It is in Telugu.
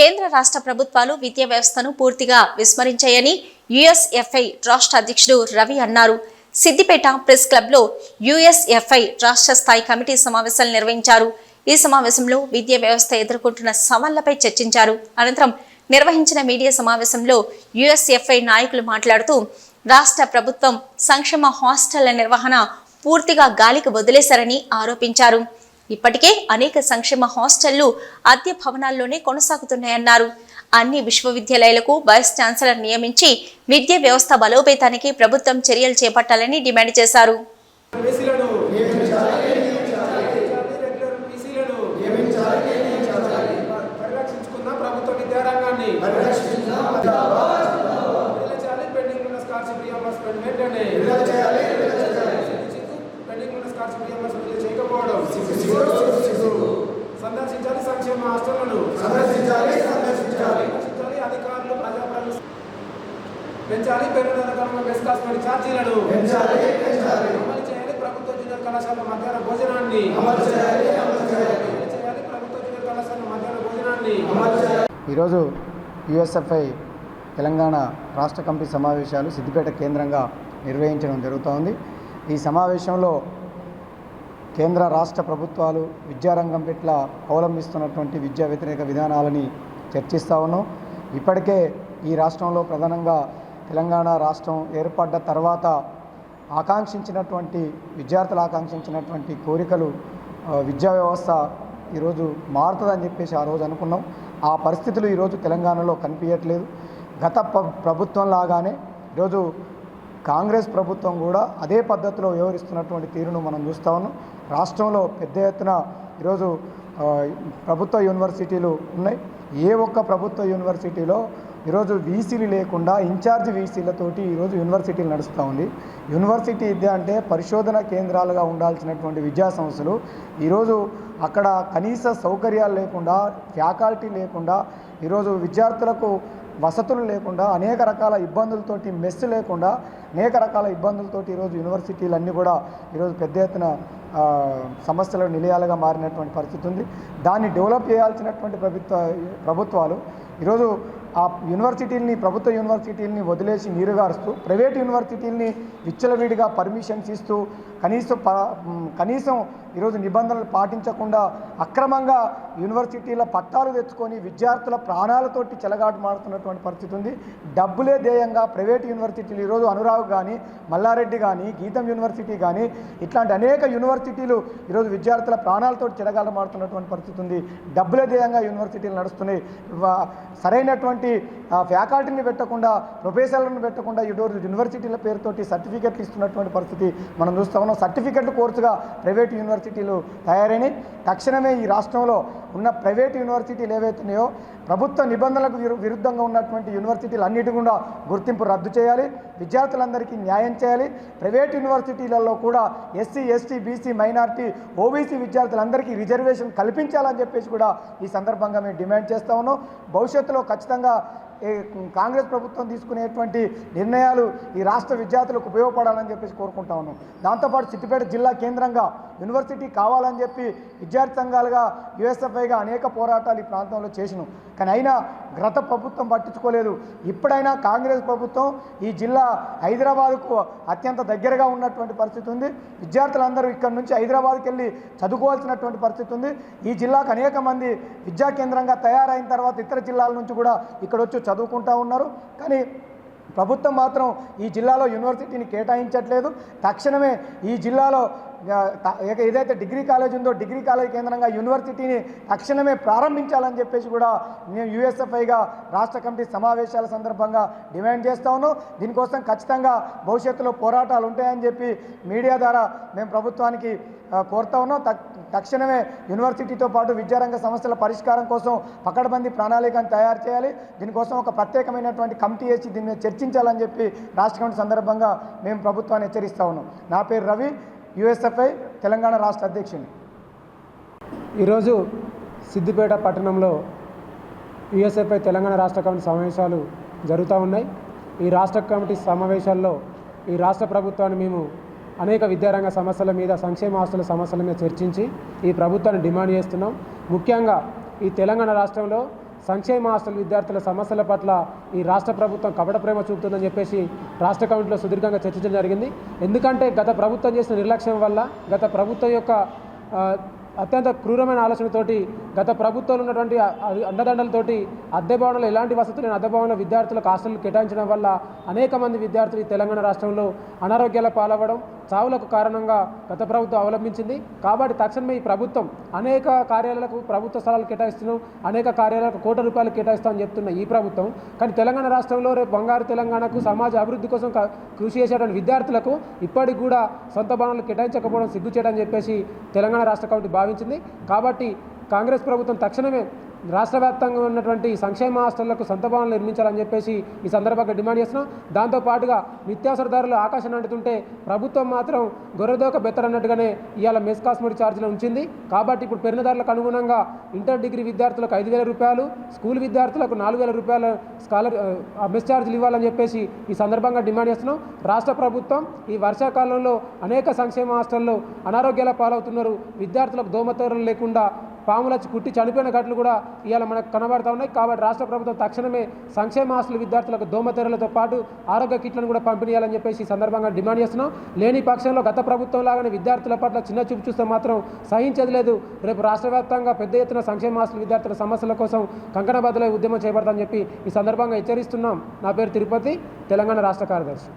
కేంద్ర రాష్ట్ర ప్రభుత్వాలు విద్యా వ్యవస్థను పూర్తిగా విస్మరించాయని యుఎస్ఎఫ్ఐ రాష్ట్ర అధ్యక్షుడు రవి అన్నారు. సిద్దిపేట ప్రెస్ క్లబ్లో యుఎస్ఎఫ్ఐ రాష్ట్ర స్థాయి కమిటీ సమావేశాలు నిర్వహించారు. ఈ సమావేశంలో విద్యా వ్యవస్థ ఎదుర్కొంటున్న సవాళ్ళపై చర్చించారు. అనంతరం నిర్వహించిన మీడియా సమావేశంలో యుఎస్ఎఫ్ఐ నాయకులు మాట్లాడుతూ రాష్ట్ర ప్రభుత్వం సంక్షేమ హాస్టళ్ళ నిర్వహణ పూర్తిగా గాలికి వదిలేశారని ఆరోపించారు. ఇప్పటికే అనేక సంక్షేమ హాస్టళ్ళు అద్దె భవనాల్లోనే కొనసాగుతున్నాయన్నారు. అన్ని విశ్వవిద్యాలయాలకు వైస్ ఛాన్సలర్ నియమించి విద్యా వ్యవస్థ బలోపేతానికి ప్రభుత్వం చర్యలు చేపట్టాలని డిమాండ్ చేశారు. బీసీలను రెగ్యులర్ హాస్టళ్ళను సందర్శించాలి సందర్శించాలి. అధికారులు పెంచాలి. పెరుగుదల ఛార్జీలను పెంచాలి పెంచాలి. అమలు చేయాలి. ప్రభుత్వ జూనియర్ కళాశాల మధ్యాహ్న భోజనాన్ని అమలు చేయాలి అమలు చేయాలి. చేయాలి. ప్రభుత్వ జూనియర్ కళాశాల మధ్యాహ్న భోజనాన్ని అమలు చేయాలి. ఈరోజు యుఎస్ఎఫ్ఐ తెలంగాణ రాష్ట్ర కమిటీ సమావేశాలు సిద్దిపేట కేంద్రంగా నిర్వహించడం జరుగుతోంది. ఈ సమావేశంలో కేంద్ర రాష్ట్ర ప్రభుత్వాలు విద్యారంగం పట్ల అవలంబిస్తున్నటువంటి విద్యా వ్యతిరేక విధానాలని చర్చిస్తా ఉన్నాం. ఇప్పటికే ఈ రాష్ట్రంలో ప్రధానంగా తెలంగాణ రాష్ట్రం ఏర్పడ్డ తర్వాత ఆకాంక్షించినటువంటి విద్యార్థులు ఆకాంక్షించినటువంటి కోరికలు విద్యా వ్యవస్థ ఈరోజు మారుతుందని చెప్పేసి ఆ రోజు అనుకున్నాం. ఆ పరిస్థితులు ఈరోజు తెలంగాణలో కనిపించట్లేదు. గత ప్ర- ప్రభుత్వం లాగానే ఈరోజు కాంగ్రెస్ ప్రభుత్వం కూడా అదే పద్ధతిలో వ్యవహరిస్తున్నటువంటి తీరును మనం చూస్తా ఉన్నాం. రాష్ట్రంలో పెద్ద ఎత్తున ఈరోజు ప్రభుత్వ యూనివర్సిటీలు ఉన్నాయి. ఏ ఒక్క ప్రభుత్వ యూనివర్సిటీలో ఈరోజు వీసీలు లేకుండా ఇన్ఛార్జ్ వీసీలతోటి ఈరోజు యూనివర్సిటీలు నడుస్తూ ఉంది. యూనివర్సిటీ విద్య అంటే పరిశోధన కేంద్రాలుగా ఉండాల్సినటువంటి విద్యా సంస్థలు. ఈరోజు అక్కడ కనీస సౌకర్యాలు లేకుండా ఫ్యాకల్టీ లేకుండా ఈరోజు విద్యార్థులకు వసతులు లేకుండా అనేక రకాల ఇబ్బందులతోటి మెస్ లేకుండా అనేక రకాల ఇబ్బందులతోటి ఈరోజు యూనివర్సిటీలన్నీ కూడా ఈరోజు పెద్ద ఎత్తున సమస్యల నిలయాలుగా మారినటువంటి పరిస్థితి ఉంది. దాన్ని డెవలప్ చేయాల్సినటువంటి ప్రభుత్వ ప్రభుత్వాలు ఈరోజు ఆ యూనివర్సిటీలని ప్రభుత్వ యూనివర్సిటీలని వదిలేసి నీరుగారుస్తూ ప్రైవేట్ యూనివర్సిటీలని విచ్చలవిడిగా పర్మిషన్స్ ఇస్తూ కనీసం ప కనీసం ఈరోజు నిబంధనలు పాటించకుండా అక్రమంగా యూనివర్సిటీల పట్టాలు తెచ్చుకొని విద్యార్థుల ప్రాణాలతోటి చెలగాటు మాడుతున్నటువంటి పరిస్థితి ఉంది. డబ్బులే ధ్యేయంగా ప్రైవేట్ యూనివర్సిటీలు ఈరోజు అనురాగ్ కానీ మల్లారెడ్డి కానీ గీతం యూనివర్సిటీ కానీ ఇట్లాంటి అనేక యూనివర్సిటీలు ఈరోజు విద్యార్థుల ప్రాణాలతో చెలగాట మాడుతున్నటువంటి పరిస్థితి ఉంది. డబ్బులే ధ్యేయంగా యూనివర్సిటీలు నడుస్తున్నాయి. సరైనటువంటి ఫ్యాకల్టీని పెట్టకుండా ప్రొఫెసర్లను పెట్టకుండా ఈరోజు యూనివర్సిటీల పేరుతోటి సర్టిఫికెట్లు ఇస్తున్నటువంటి పరిస్థితి మనం చూస్తాం మనం సర్టిఫికెట్ కోర్సుగా ప్రైవేట్ యూనివర్సిటీలు తయారైనాయి. తక్షణమే ఈ రాష్ట్రంలో ఉన్న ప్రైవేట్ యూనివర్సిటీలు ఏవైతున్నాయో ప్రభుత్వ నిబంధనలకు విరుద్ధంగా ఉన్నటువంటి యూనివర్సిటీలు అన్నిటి కూడా గుర్తింపు రద్దు చేయాలి. విద్యార్థులందరికీ న్యాయం చేయాలి. ప్రైవేట్ యూనివర్సిటీలలో కూడా SC ST BC minority OBC విద్యార్థులందరికీ రిజర్వేషన్ కల్పించాలని చెప్పేసి కూడా ఈ సందర్భంగా మేము డిమాండ్ చేస్తా ఉన్నాం. భవిష్యత్తులో ఖచ్చితంగా కాంగ్రెస్ ప్రభుత్వం తీసుకునేటువంటి నిర్ణయాలు ఈ రాష్ట్ర విద్యార్థులకు ఉపయోగపడాలని చెప్పేసి కోరుకుంటా ఉన్నాం. దాంతోపాటు సిద్దిపేట జిల్లా కేంద్రంగా యూనివర్సిటీ కావాలని చెప్పి విద్యార్థి సంఘాలుగా యుఎస్ఎఫ్ఐగా అనేక పోరాటాలు ఈ ప్రాంతంలో చేసినాం. కానీ అయినా గత ప్రభుత్వం పట్టించుకోలేదు. ఇప్పుడైనా కాంగ్రెస్ ప్రభుత్వం ఈ జిల్లా హైదరాబాద్కు అత్యంత దగ్గరగా ఉన్నటువంటి పరిస్థితి ఉంది. విద్యార్థులందరూ ఇక్కడ నుంచి హైదరాబాద్కి వెళ్ళి చదువుకోవాల్సినటువంటి పరిస్థితి ఉంది. ఈ జిల్లాకు అనేక మంది విద్యా కేంద్రంగా తయారైన తర్వాత ఇతర జిల్లాల నుంచి కూడా ఇక్కడ వచ్చి చదువుకుంటూ ఉన్నారు. కానీ ప్రభుత్వం మాత్రం ఈ జిల్లాలో యూనివర్సిటీని కేటాయించట్లేదు. తక్షణమే ఈ జిల్లాలో ఏదైతే డిగ్రీ కాలేజ్ ఉందో డిగ్రీ కాలేజ్ కేంద్రంగా యూనివర్సిటీని తక్షణమే ప్రారంభించాలని చెప్పేసి కూడా మేము యూఎస్ఎఫ్ఐగా రాష్ట్ర కమిటీ సమావేశాల సందర్భంగా డిమాండ్ చేస్తా ఉన్నాం. దీనికోసం ఖచ్చితంగా భవిష్యత్తులో పోరాటాలు ఉంటాయని చెప్పి మీడియా ద్వారా మేము ప్రభుత్వానికి కోరుతా ఉన్నాం. తక్- తక్షణమే యూనివర్సిటీతో పాటు విద్యారంగ సమస్యల పరిష్కారం కోసం పకడ్బందీ ప్రణాళికను తయారు చేయాలి. దీనికోసం ఒక ప్రత్యేకమైనటువంటి కమిటీ వేసి దీన్ని చర్చించాలని చెప్పి రాష్ట్ర కమిటీ సందర్భంగా మేము ప్రభుత్వాన్ని హెచ్చరిస్తా ఉన్నాం. నా పేరు రవి. యుఎస్ఎఫ్ఐ తెలంగాణ రాష్ట్ర అధ్యక్షుని. ఈరోజు సిద్దిపేట పట్టణంలో యుఎస్ఎఫ్ఐ తెలంగాణ రాష్ట్ర కమిటీ సమావేశాలు జరుగుతూ ఉన్నాయి. ఈ రాష్ట్ర కమిటీ సమావేశాల్లో ఈ రాష్ట్ర ప్రభుత్వాన్ని మేము అనేక విద్యారంగ సమస్యల మీద సంక్షేమ ఆస్తుల సమస్యల మీద చర్చించి ఈ ప్రభుత్వాన్ని డిమాండ్ చేస్తున్నాం. ముఖ్యంగా ఈ తెలంగాణ రాష్ట్రంలో సంక్షేమ హాస్టల్ విద్యార్థుల సమస్యల పట్ల ఈ రాష్ట్ర ప్రభుత్వం కపట ప్రేమ చూపుతుందని చెప్పేసి రాష్ట్ర కమిటీలో సుదీర్ఘంగా చర్చించడం జరిగింది. ఎందుకంటే గత ప్రభుత్వం చేసిన నిర్లక్ష్యం వల్ల గత ప్రభుత్వం యొక్క అత్యంత క్రూరమైన ఆలోచనతోటి గత ప్రభుత్వంలో ఉన్నటువంటి అండదండలతోటి అద్దె భవనంలో ఎలాంటి వసతులు లేని అద్దె భవనంలో విద్యార్థులకు హాస్టల్ కేటాయించడం వల్ల అనేక మంది విద్యార్థులు ఈ తెలంగాణ రాష్ట్రంలో అనారోగ్యాల పాలవ్వడం చావులకు కారణంగా గత ప్రభుత్వం అవలంబించింది. కాబట్టి తక్షణమే ఈ ప్రభుత్వం అనేక కార్యాలయాలకు ప్రభుత్వ స్థలాలు కేటాయిస్తున్నాం. అనేక కార్యాలయాలకు కోట్ల రూపాయలు కేటాయిస్తామని చెప్తున్న ఈ ప్రభుత్వం. కానీ తెలంగాణ రాష్ట్రంలో రేపు బంగారు తెలంగాణకు సమాజ అభివృద్ధి కోసం కృషి చేసేటువంటి విద్యార్థులకు ఇప్పటికి కూడా సొంత భవనాలు కేటాయించకపోవడం సిగ్గుచేటని చెప్పేసి తెలంగాణ రాష్ట్ర కమిటీ భావించింది. కాబట్టి కాంగ్రెస్ ప్రభుత్వం తక్షణమే రాష్ట్ర వ్యాప్తంగా ఉన్నటువంటి సంక్షేమ హాస్టళ్ళకు సొంత భవనాలు నిర్మించాలని చెప్పేసి ఈ సందర్భంగా డిమాండ్ చేస్తున్నాం. దాంతో పాటుగా నిత్యావసర ధరలు ఆకాశం అంటుతుంటే ప్రభుత్వం మాత్రం గొర్రెదోక బెత్తరన్నట్టుగానే ఇవాళ మెస్ కాస్మెటిక్ ఛార్జీలు ఉంచింది. కాబట్టి ఇప్పుడు పెరిగిన ధరలకు అనుగుణంగా ఇంటర్ డిగ్రీ విద్యార్థులకు ఐదు వేల రూపాయలు స్కూల్ విద్యార్థులకు నాలుగు వేల రూపాయల స్కాలర్ మెస్ ఛార్జీలు ఇవ్వాలని చెప్పేసి ఈ సందర్భంగా డిమాండ్ చేస్తున్నాం. రాష్ట్ర ప్రభుత్వం ఈ వర్షాకాలంలో అనేక సంక్షేమ హాస్టల్లో అనారోగ్యాల పాలవుతున్నారు. విద్యార్థులకు దోమతోరలు లేకుండా పాములు వచ్చి కుట్టి చనిపోయిన ఘటనలు కూడా ఇవాళ మనకు కనబడుతూ ఉన్నాయి. కాబట్టి రాష్ట్ర ప్రభుత్వం తక్షణమే సంక్షేమ హాస్టల్ విద్యార్థులకు దోమతెరలతో పాటు ఆరోగ్య కిట్లను కూడా పంపిణీయాలని చెప్పేసి ఈ సందర్భంగా డిమాండ్ చేస్తున్నాం. లేని పక్షంలో గత ప్రభుత్వం లాగానే విద్యార్థుల పట్ల చిన్న చూపు చూస్తే మాత్రం సహించేది లేదు. రేపు రాష్ట్ర వ్యాప్తంగా పెద్ద ఎత్తున సంక్షేమ హాస్టల్ విద్యార్థుల సమస్యల కోసం కంకణబద్దలై ఉద్యమం చేపడతామని చెప్పి ఈ సందర్భంగా హెచ్చరిస్తున్నాం. నా పేరు తిరుపతి తెలంగాణ రాష్ట్ర కార్యదర్శి.